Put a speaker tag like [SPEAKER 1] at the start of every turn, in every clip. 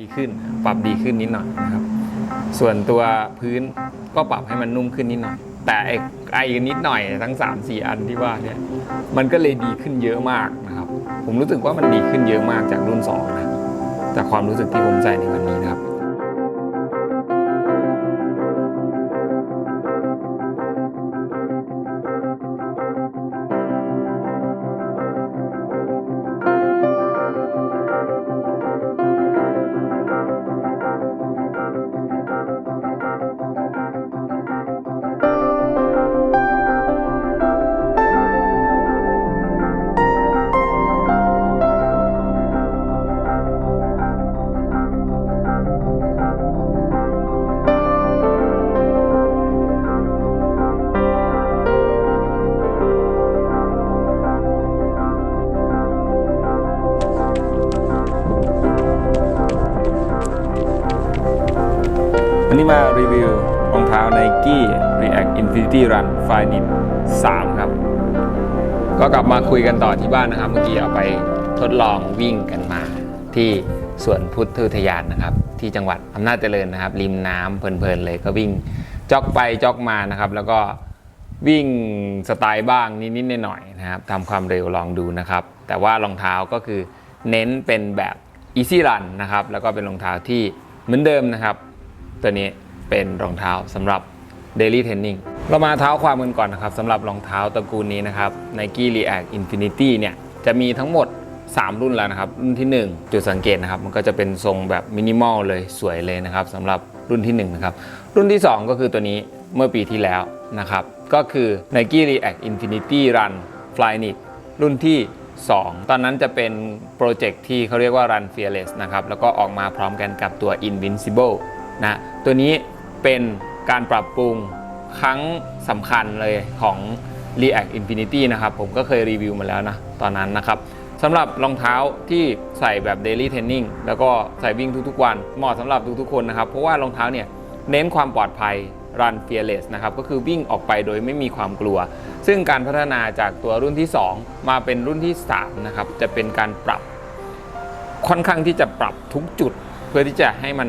[SPEAKER 1] ดีขึ้นปรับดีขึ้นนิดหน่อยนะครับ ส่วนตัวพื้นก็ปรับให้มันนุ่มขึ้นนิดหน่อย แต่ไอ้ไอ้นิดหน่อยทั้ง 3 4 อันที่ว่าเนี่ยมันก็เลยดีขึ้นเยอะมากนะครับ ผมรู้สึกว่ามันดีขึ้นเยอะมากจากรุ่น2นะจากความรู้สึกที่ผมใส่ในวันนี้นะครับ วันนี้มารีวิวรองเท้า Nike React Infinity Run f i n i t 3 ครับ ก็กลับมาคุยกันต่อที่บ้านนะครับ เมื่อกี้เอาไปทดลองวิ่งกันมา ที่สวนพุทธอุทยานนะครับ ที่จังหวัดอำนาจเจริญนะครับ ริมน้ำเพลินๆเลยก็วิ่งจ็อกไปจ็อกมานะครับ แล้วก็วิ่งสไตล์บ้างนิดๆหน่อยๆนะครับทำความเร็วลองดูนะครับ แต่ว่ารองเท้าก็คือเน้นเป็นแบบ Easy Run นะครับแล้วก็เป็นรองเท้าที่เหมือนเดิมนะครับ ตัวนี้เป็นรองเท้าสำหรับ Daily Training เรามาเท้าความกันก่อนนะครับสำหรับรองเท้าตระกูลนี้นะครับ Nike React Infinity เนี่ยจะมีทั้งหมด 3 รุ่นแล้วนะครับ รุ่นที่ 1 จุดสังเกตนะครับ มันก็จะเป็นทรงแบบมินิมอลเลยสวยเลยนะครับสำหรับรุ่นที่1นะครับรุ่นที่ 2 ก็คือตัวนี้เมื่อปีที่แล้วนะครับก็คือ Nike React Infinity Run Flyknit รุ่นที่ 2 ตอนนั้นจะเป็นโปรเจกต์ที่เขาเรียกว่า Run Fearless นะครับแล้วก็ออกมาพร้อมกันกับตัว Invincible นะตัวนี้เป็นการปรับปรุงครั้งสำคัญเลยของ React Infinity นะครับ ผมก็เคยรีวิวมาแล้วนะตอนนั้นนะครับสำหรับรองเท้าที่ใส่แบบ Daily Training แล้วก็ใส่วิ่งทุกๆวัน เหมาะสำหรับทุกๆคนนะครับ เพราะว่ารองเท้าเนี่ยเน้นความปลอดภัย Run Fearless นะครับ ก็คือวิ่งออกไปโดยไม่มีความกลัว ซึ่งการพัฒนาจากตัวรุ่นที่ 2 มาเป็นรุ่นที่ 3 นะครับ จะเป็นการปรับ ค่อนข้างที่จะปรับทุกจุด เพื่อที่จะให้มัน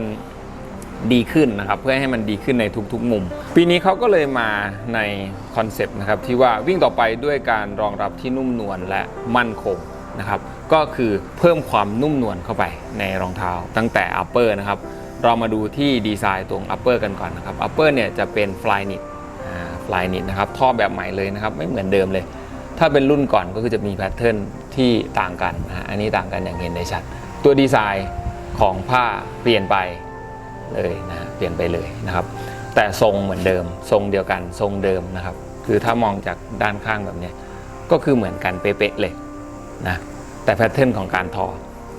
[SPEAKER 1] ดีขึ้นนะครับ เพื่อให้มันดีขึ้นในทุกๆมุม ปีนี้เขาก็เลยมาในคอนเซปต์นะครับที่ว่าวิ่งต่อไปด้วยการรองรับที่นุ่มนวลและมั่นคงนะครับก็คือเพิ่มความนุ่มนวลเข้าไปในรองเท้าตั้งแต่ upper นะครับเรามาดูที่ดีไซน์ตรง upper กันก่อนนะครับ upper เนี่ยจะเป็น fly knit อ่า fly knit นะครับท่อแบบใหม่เลยนะครับไม่เหมือนเดิมเลย ถ้าเป็นรุ่นก่อนก็คือจะมีแพทเทิร์นที่ต่างกันนะฮะอันนี้ต่างกันอย่างเห็นได้ชัด ตัวดีไซน์ของผ้าเปลี่ยนไป เลยนะเปลี่ยนไปเลยนะครับ แต่ทรงเหมือนเดิม ทรงเดียวกันทรงเดิมนะครับ คือถ้ามองจากด้านข้างแบบนี้ก็คือเหมือนกันเป๊ะๆเลยนะแต่แพทเทิร์นของการทอ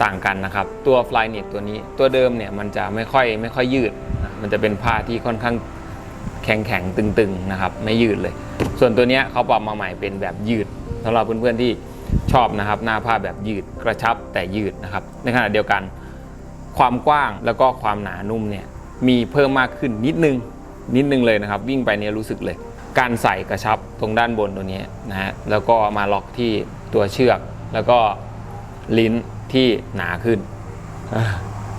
[SPEAKER 1] ต่างกันนะครับ ตัว fly knit ตัวนี้ตัวเดิมเนี่ยมันจะไม่ค่อยไม่ค่อยยืดนะมันจะเป็นผ้าที่ค่อนข้างแข็งแข็งๆตึงๆนะครับ ไม่ยืดเลย ส่วนตัวเนี้ยเขาปรับมาใหม่เป็นแบบยืดสำหรับเพื่อนๆที่ชอบนะครับ หน้าผ้าแบบยืดกระชับแต่ยืดนะครับ ในขณะเดียวกัน ความกว้างแล้วก็ความหนานุ่มเนี่ยมีเพิ่มมากขึ้นนิดนึงนิดนึงเลยนะครับ วิ่งไปเนี่ยรู้สึกเลย การใส่กระชับตรงด้านบนตัวนี้นะฮะแล้วก็มาล็อกที่ตัวเชือก แล้วก็ลิ้นที่หนาขึ้น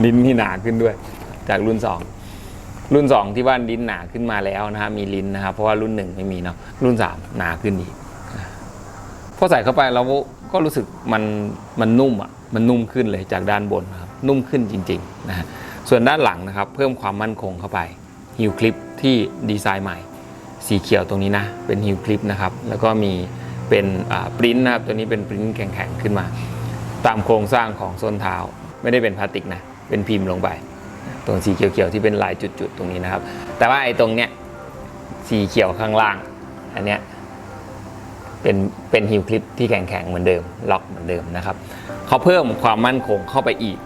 [SPEAKER 1] ลิ้นที่หนาขึ้นด้วย จากรุ่น 2 รุ่น 2 ที่ว่าลิ้นหนาขึ้นมาแล้วนะครับมีลิ้นนะครับเพราะว่ารุ่น 1 ไม่มีเนาะรุ่น 3 หนาขึ้นอีกพอใส่เข้าไปเราก็รู้สึกมันมันนุ่มอะมันนุ่มขึ้นเลยจากด้านบนนะครับ นุ่มขึ้นจริงๆนะฮะส่วนด้านหลังนะครับเพิ่มความมั่นคงเข้าไปฮิวคลิปที่ดีไซน์ใหม่ สีเขียวตรงนี้นะเป็นฮิวคลิปนะครับแล้วก็มีเป็นปริ้นนะครับตัวนี้เป็นปริ้นแข็งๆขึ้นมา ตามโครงสร้างของส้นเท้าไม่ได้เป็นพลาสติกนะเป็นพิมพ์ลงไป ตรงสีเขียวๆที่เป็นลายจุดๆตรงนี้นะครับ แต่ว่าไอ้ตรงเนี้ยสีเขียวข้างล่างอันเนี้ยเป็นเป็นฮิวคลิปที่แข็งๆเหมือนเดิมล็อกเหมือนเดิมนะครับเขาเพิ่มความมั่นคงเข้าไปอีก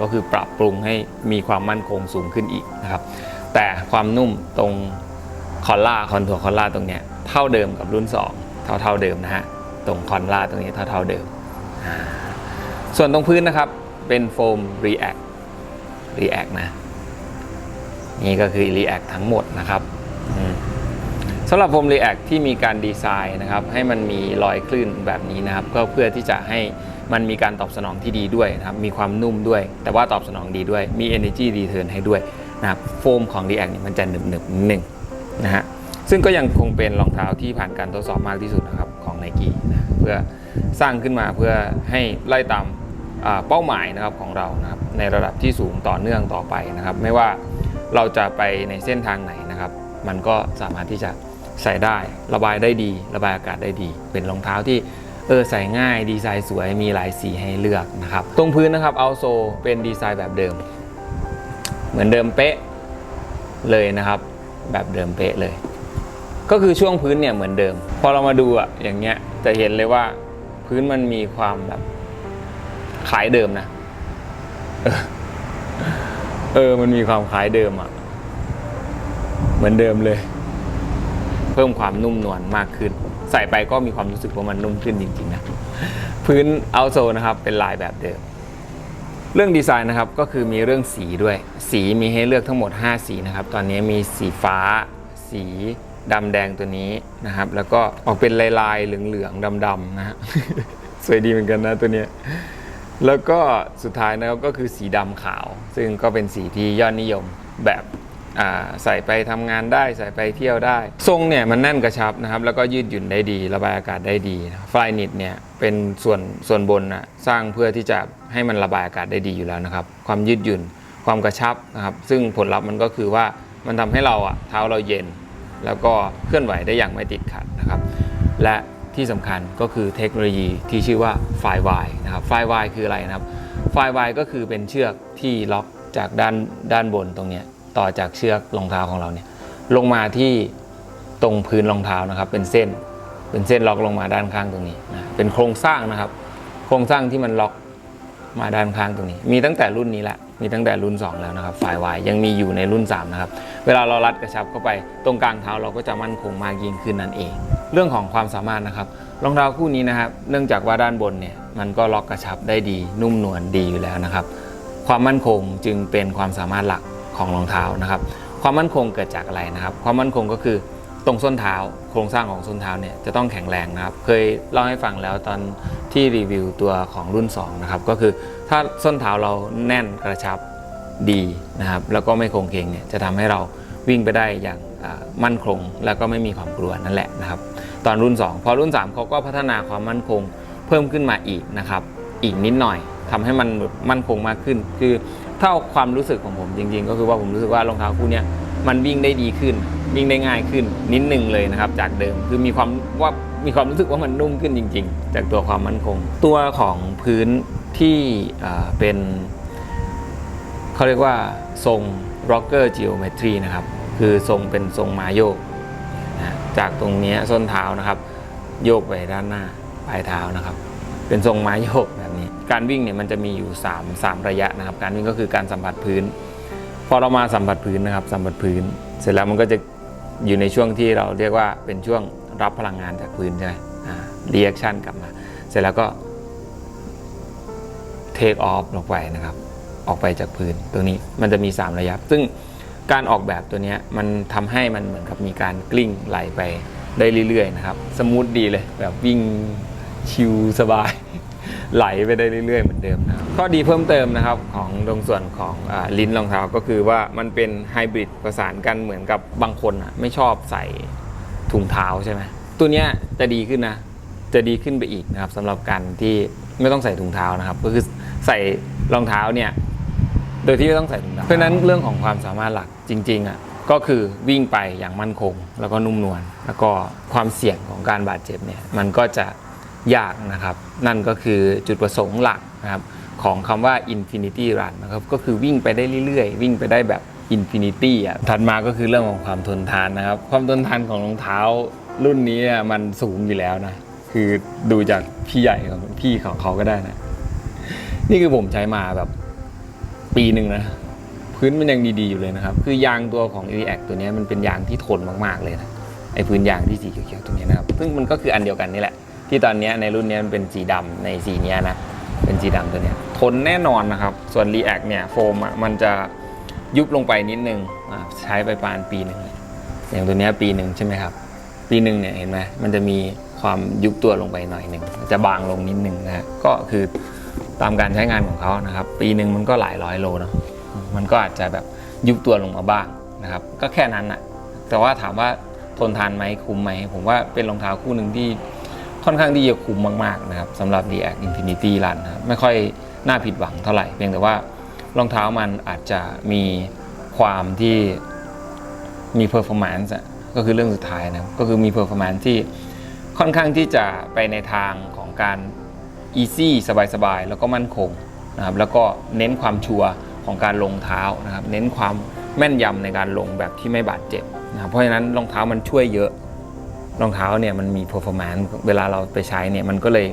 [SPEAKER 1] ก็คือปรับปรุงให้มีความมั่นคงสูงขึ้นอีกนะครับ แต่ความนุ่มตรงคอลล่าคอนทัวร์คอลล่าตรงเนี้ยเท่าเดิมกับรุ่น 2 เท่าเท่าเดิมนะฮะตรงคอนล่าตรงนี้เท่าเท่าเดิม ส่วนตรงพื้นนะครับเป็นโฟม React React นะ นี่ก็คือ React ทั้งหมดนะครับสำหรับโฟม React ที่มีการดีไซน์นะครับ ให้มันมีรอยคลื่นแบบนี้นะครับ ก็เพื่อที่จะให้ มันมีการตอบสนองที่ดีด้วยนะครับมีความนุ่มด้วย แต่ว่าตอบสนองดีด้วยมี energy return ให้ด้วยนะครับโฟมของ React เนี่ยมันจะหนึบหนึบๆหนึ่งนะฮะซึ่งก็ยังคงเป็นรองเท้าที่ผ่านการทดสอบมากที่สุดนะครับของ n i กี้นะเพื่อสร้างขึ้นมาเพื่อให้ไล่ตามเป้าหมายนะครับของเรานะครับในระดับที่สูงต่อเนื่องต่อไปนะครับไม่ว่าเราจะไปในเส้นทางไหนนะครับ มันก็สามารถที่จะใส่ได้ระบายได้ดี ระบายอากาศได้ดี เป็นรองเท้าที่ เออใส่ง่ายดีไซน์สวยมีหลายสีให้เลือกนะครับ ตรงพื้นนะครับเอาโซเป็นดีไซน์แบบเดิม เหมือนเดิมเป๊ะเลยนะครับ แบบเดิมเป๊ะเลย ก็คือช่วงพื้นเนี่ยเหมือนเดิม พอเรามาดูอะอย่างเงี้ยจะเห็นเลยว่าพื้นมันมีความแบบคล้ายเดิมนะ เออเออมันมีความคล้ายเดิมอะเหมือนเดิมเลย เพิ่มความนุ่มนวลมากขึ้น ใส่ไปก็มีความรู้สึกว่ามันนุ่มขึ้นจริงๆนะพื้นเอาโซนะครับเป็นลายแบบเดิม เรื่องดีไซน์นะครับก็คือมีเรื่องสีด้วย สีมีให้เลือกทั้งหมด 5 สีนะครับ ตอนนี้มีสีฟ้า สีดำแดงตัวนี้นะครับ แล้วก็ออกเป็นลายลายๆเหลืองๆดำๆนะฮะสวยดีเหมือนกันนะตัวเนี้ยแล้วก็สุดท้ายนะครับก็คือสีดำขาว ซึ่งก็เป็นสีที่ยอดนิยมแบบ ใส่ไปทำงานได้ใส่ไปเที่ยวได้ ทรงเนี่ยมันแน่นกระชับนะครับ แล้วก็ยืดหยุ่นได้ดี ระบายอากาศได้ดีไฟนิตเนี่ยเป็นส่วนส่วนบนนะสร้างเพื่อที่จะให้มันระบายอากาศได้ดีอยู่แล้วนะครับ ความยืดหยุ่นความกระชับนะครับซึ่งผลลัพธ์มันก็คือว่ามันทำให้เราอะเท้าเราเย็น แล้วก็เคลื่อนไหวได้อย่างไม่ติดขัดนะครับ และที่สำคัญก็คือเทคโนโลยีที่ชื่อว่าไฟวายนะครับไฟวายคืออะไรนะครับไฟวายก็คือเป็นเชือกที่ล็อกจากด้านด้านบนตรงเนี้ย ต่อจากเชือกรองเท้าของเราเนี่ยลงมาที่ตรงพื้นรองเท้านะครับ เป็นเส้นเป็นเส้นล็อกลงมาด้านข้างตรงนี้นะเป็นโครงสร้างนะครับ โครงสร้างที่มันล็อกมาด้านข้างตรงนี้ มีตั้งแต่รุ่นนี้แหละมีตั้งแต่รุ่น 2 แล้วนะครับฝ่ายวายยังมีอยู่ในรุ่น 3 นะครับ เวลาเรารัดกระชับเข้าไปตรงกลางเท้าเราก็จะมั่นคงมากยิ่งขึ้นนั่นเอง เรื่องของความสามารถนะครับรองเท้าคู่นี้นะครับ เนื่องจากว่าด้านบนเนี่ยมันก็ล็อกกระชับได้ดีนุ่มนวลดีอยู่แล้วนะครับ ความมั่นคงจึงเป็นความสามารถหลัก ของรองเท้านะครับ ความมั่นคงเกิดจากอะไรนะครับ ความมั่นคงก็คือตรงส้นเท้า โครงสร้างของส้นเท้าเนี่ยจะต้องแข็งแรงนะครับ เคยเล่าให้ฟังแล้วตอนที่รีวิวตัวของรุ่น2นะครับก็คือถ้าส้นเท้าเราแน่นกระชับดีนะครับ แล้วก็ไม่โคงเคงเนี่ยจะทำให้เราวิ่งไปได้อย่างมั่นคง แล้วก็ไม่มีความกลัวนั่นแหละนะครับ ตอนรุ่น 2 พอรุ่น 3เขาก็พัฒนาความมั่นคงเพิ่มขึ้นมาอีกนะครับ อีกนิดหน่อยทำให้มันมั่นคงมากขึ้น คือ เอาความรู้สึกของผมจริง ๆ ก็คือว่าผมรู้สึกว่ารองเท้าคู่นี้มันวิ่งได้ดีขึ้น วิ่งได้ง่ายขึ้นนิดนึงเลยนะครับ จากเดิมคือมีความว่ามีความรู้สึกว่ามันนุ่มขึ้นจริง ๆ จากตัวความมั่นคง ตัวของพื้นที่เป็นเขาเรียกว่าทรง rocker geometry นะครับ คือทรงเป็นทรงมาโยกนะจากตรงนี้ส้นเท้านะครับ โยกไปด้านหน้าปลายเท้านะครับ เป็นทรงม้โยกนี้ การวิ่งเนี่ยมันจะมีอยู่ 3 3 ระยะนะครับ การวิ่งก็คือการสัมผัสพื้น พอเรามาสัมผัสพื้นนะครับ สัมผัสพื้น เสร็จแล้วมันก็จะอยู่ในช่วงที่เราเรียกว่าเป็นช่วงรับพลังงานจากพื้นใช่ไหมอ่า reaction กลับมา เสร็จแล้วก็ take off ลงไปนะครับ ออกไปจากพื้นตรงนี้มันจะมี 3 ระยะ ซึ่งการออกแบบตัวเนี้ยมันทำให้มันเหมือนกับมีการกลิ้งไหลไปได้เรื่อยๆนะครับ สมูทดีเลยแบบวิ่งชิลสบาย ไหลไปได้เรื่อยๆเหมือนเดิมนะครับข้อดีเพิ่มเติมนะครับของตรงส่วนของอลิ้นรองเท้าก็คือว่ามันเป็นไฮบริดประสานกันเหมือนกับบางคนอะไม่ชอบใส่ถุงเท้าใช่ไหมตัวเนี้ยจะดีขึ้นนะจะดีขึ้นไปอีกนะครับสำหรับการที่ไม่ต้องใส่ถุงเท้านะครับ ก็คือใส่รองเท้าเนี่ยโดยที่ไม่ต้องใส่ถุงเท้าเพราะฉะนั้นเรื่องของความสามารถหลักจริงๆอะก็คือวิ่งไปอย่างมั่นคง แล้วก็นุ่มนวลแล้วก็ความเสี่ยงของการบาดเจ็บเนี่ยมันก็จะ ยากนะครับ นั่นก็คือจุดประสงค์หลักนะครับของคำว่า infinity run นะครับก็คือวิ่งไปได้เรื่อยๆ วิ่งไปได้แบบ infinity อะถัดมาก็คือเรื่องของความทนทานนะครับ ความทนทานของรองเท้ารุ่นนี้อะมันสูงอยู่แล้วนะคือดูจากพี่ใหญ่ของพี่ของเขาก็ได้นะ นี่คือผมใช้มาแบบปีหนึ่งนะ พื้นมันยังดีๆอยู่เลยนะครับ คือยางตัวของ e a c ตัวนี้มันเป็นยางที่ทนมากๆเลยนะไอ้พื้นยางที่สีเขียวๆตัวนี้นะครับ ซึ่งมันก็คืออันเดียวกันนี่แหละ ที่ตอนนี้ในรุ่นนี้มันเป็นสีดำในสีนี้นะ เป็นสีดำตัวเนี้ยทนแน่นอนนะครับ ส่วน React เนี่ยโฟมมันจะยุบลงไปนิดนึงอ่าใช้ไปประมาณปีหนึ่งอย่างตัวนี้ปีหนึ่งใช่ไหมครับ ปีหนึ่งเนี่ยเห็นไหมมันจะมีความยุบตัวลงไปหน่อยหนึ่งจะบางลงนิดนึงนะก็คือตามการใช้งานของเขานะครับ ปีหนึ่งมันก็หลายร้อยโลเนาะมันก็อาจจะแบบยุบตัวลงมาบ้างนะครับ ก็แค่นั้นนะแต่ว่าถามว่าทนทานไหมคุ้มไหมผมว่าเป็นรองเท้าคู่หนึ่งที่ ค่อนข้างที่จะคุ้มมากๆนะครับสำหรับ d ี a c Infinity Run นะครับไม่ค่อยน่าผิดหวังเท่าไหร่ เพียงแต่ว่ารองเท้ามันอาจจะมีความที่มี performance ก็คือเรื่องสุดท้ายนะก็คือมี performance ที่ค่อนข้างที่จะไปในทางของการ easy สบายๆ แล้วก็มั่นคงนะครับแล้วก็เน้นความชัวร์ของการลงเท้านะครับ เน้นความแม่นยำในการลงแบบที่ไม่บาดเจ็บนะครับเพราะฉะนั้นรองเท้ามันช่วยเยอะ รองเท้าเนี่ยมันมี performance เวลาเราไปใช้เนี่ยมันก็เลย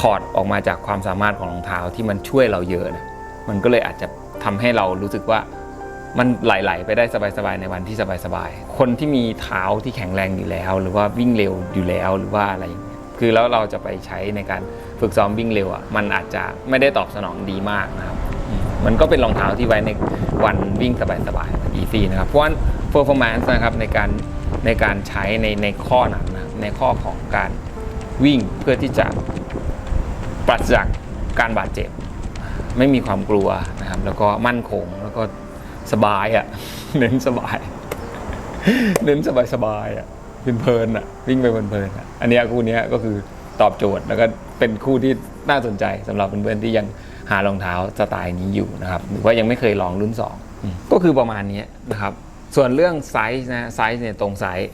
[SPEAKER 1] ถอดออกมาจากความสามารถของรองเท้าที่มันช่วยเราเยอะนะมันก็เลยอาจจะทำให้เรารู้สึกว่ามันไหลๆไปได้สบายๆในวันที่สบายๆ คนที่มีเท้าที่แข็งแรงอยู่แล้ว หรือว่าวิ่งเร็วอยู่แล้วหรือว่าอะไร คือแล้วเราจะไปใช้ในการฝึกซ้อมวิ่งเร็วอะมันอาจจะไม่ได้ตอบสนองดีมากนะครับ มันก็เป็นรองเท้าที่ไว้ในวันวิ่งสบายๆ easy นะครับเพราะว่า performance นะครับในการในการใช้ในในข้อนั้นนะในข้อของการวิ่งเพื่อที่จะปราศจากการบาดเจ็บ ไม่มีความกลัวนะครับ แล้วก็มั่นคงแล้วก็สบายอะ่ะเน้นสบาย เน้นสบายสบายอะ่ะเพลินๆอะวิ่งไปเพลินๆอะอันนี้คู่นี้ก็คือตอบโจทย์แล้วก็เป็นคู่ที่น่าสนใจสำหรับเพื่อนๆที่ยังหารองเท้าสไตล์นี้อยู่นะครับหรือว่ายังไม่เคยลองรุ่น2อืมก็คือประมาณนี้นะครับ ส่วนเรื่องไซส์นะไซส์เนี่ยตรงไซส์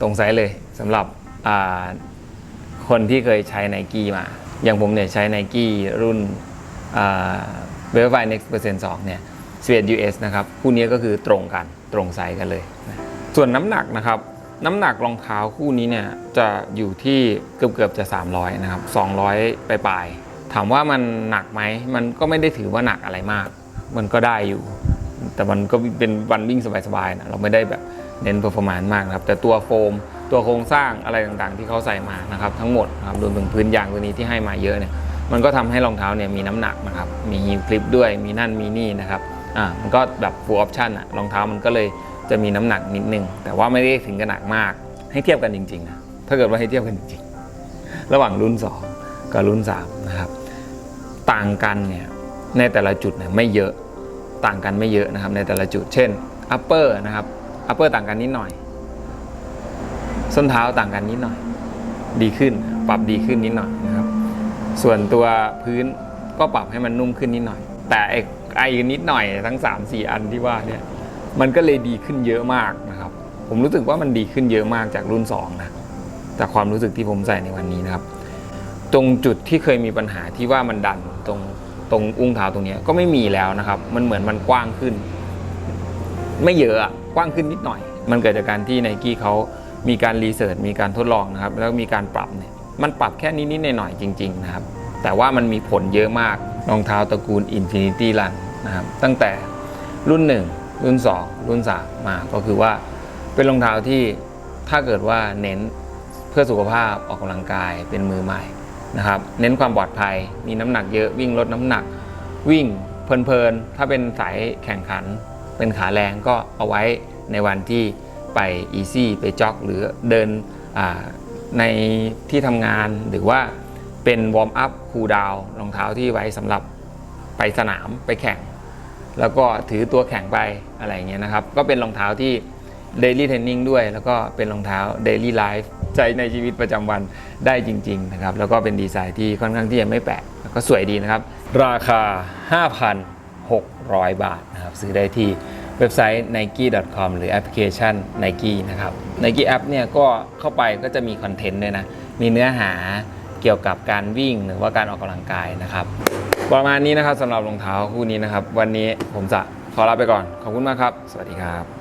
[SPEAKER 1] ตรงไซส์เลยสำหรับคนที่เคยใช้ n นกี้มา อย่างผมเนี่ยใช้ n นกี้รุ่นเวลไฟ Next Percent 2เนี่ย11 US นะครับคู่นี้ก็คือตรงกันตรงไซส์กันเลยนะส่วนน้ำหนักนะครับน้ำหนักรองเท้าคู่นี้เนี่ยจะอยู่ที่เกือบเกือบจะ 300 นะครับ 200 ปลายๆถามว่ามันหนักไหมมันก็ไม่ได้ถือว่าหนักอะไรมาก มันก็ได้อยู่ แต่มันก็เป็นวันวิ่งสบายๆนะเราไม่ได้แบบเน้น performance มากนะครับ แต่ตัวโฟม ตัวโครงสร้างอะไรต่างๆ ที่เขาใส่มานะครับทั้งหมดนะครับรวมถึงพื้นยางตัวนี้ที่ให้มาเยอะเนี่ยมันก็ทำให้รองเท้าเนี่ยมีน้ำหนักนะครับมีฮีลคลิปด้วยมีนั่นมีนี่นะครับอ่ามันก็แบบ full option อะรองเท้ามันก็เลยจะมีน้ำหนักนิดนึง แต่ว่าไม่ได้ถึงกับหนักมากให้เทียบกันจริงๆนะถ้าเกิดว่าให้เทียบกันจริงๆ ระหว่างรุ่น 2 กับรุ่น3นะครับต่างกันเนี่ยในแต่ละจุดเนี่ยไม่เยอะ ต่างกันไม่เยอะนะครับในแต่ละจุด เช่น upper นะครับ upper ต่างกันนิดหน่อย ส้นเท้าต่างกันนิดหน่อย ดีขึ้น ปรับดีขึ้นนิดหน่อยนะครับ ส่วนตัวพื้นก็ปรับให้มันนุ่มขึ้นนิดหน่อย แต่ไอ้ไอ้นิดหน่อยทั้ง 3 4 อันที่ว่าเนี่ยมันก็เลยดีขึ้นเยอะมากนะครับ ผมรู้สึกว่ามันดีขึ้นเยอะมากจากรุ่น2นะจากความรู้สึกที่ผมใส่ในวันนี้นะครับ ตรงจุดที่เคยมีปัญหาที่ว่ามันดันตรง ตรงอุ้งเท้าตรงนี้ก็ไม่มีแล้วนะครับ มันเหมือนมันกว้างขึ้น ไม่เยอะอะกว้างขึ้นนิดหน่อย มันเกิดจากการที่ไนกี้เขามีการรีเสิร์ชมีการทดลองนะครับ แล้วมีการปรับเนี่ยมันปรับแค่นิดๆหน่อยๆจริง ๆ นะครับ แต่ว่ามันมีผลเยอะมากรองเท้าตระกูล Infinity Run นะครับ ตั้งแต่รุ่น 1 รุ่น 2 รุ่น 3 มาก็คือว่าเป็นรองเท้าที่ถ้าเกิดว่าเน้นเพื่อสุขภาพออกกำลังกายเป็นมือใหม่ นะครับ เน้นความปลอดภัย มีน้ำหนักเยอะวิ่งลดน้ำหนัก วิ่งเพลินๆ ถ้าเป็นสายแข่งขัน เป็นขาแรงก็เอาไว้ในวันที่ไปอีซี่ไปจ็อก หรือเดินในที่ทำงานหรือว่าเป็นวอร์มอัพคูลดาวรองเท้าที่ไว้สำหรับไปสนามไปแข่ง แล้วก็ถือตัวแข่งไปอะไรเงี้ยนะครับ ก็เป็นรองเท้าที่ Daily Training ด้วย แล้วก็เป็นรองเท้า Daily Life ใช้ในชีวิตประจำวันได้จริง ๆ นะครับ แล้วก็เป็นดีไซน์ที่ค่อนข้างที่จะไม่แปลกแล้วก็สวยดีนะครับ ราคา 5,600 บาทนะครับ ซื้อได้ที่เว็บไซต์ nike.com หรือแอปพลิเคชัน Nike นะครับ Nike App เนี่ยก็เข้าไปก็จะมีคอนเทนต์ด้วยนะ มีเนื้อหาเกี่ยวกับการวิ่งหรือว่าการออกกำลังกายนะครับ ประมาณนี้นะครับสำหรับรองเท้าคู่นี้นะครับ วันนี้ผมจะขอลาไปก่อน ขอบคุณมากครับ สวัสดีครับ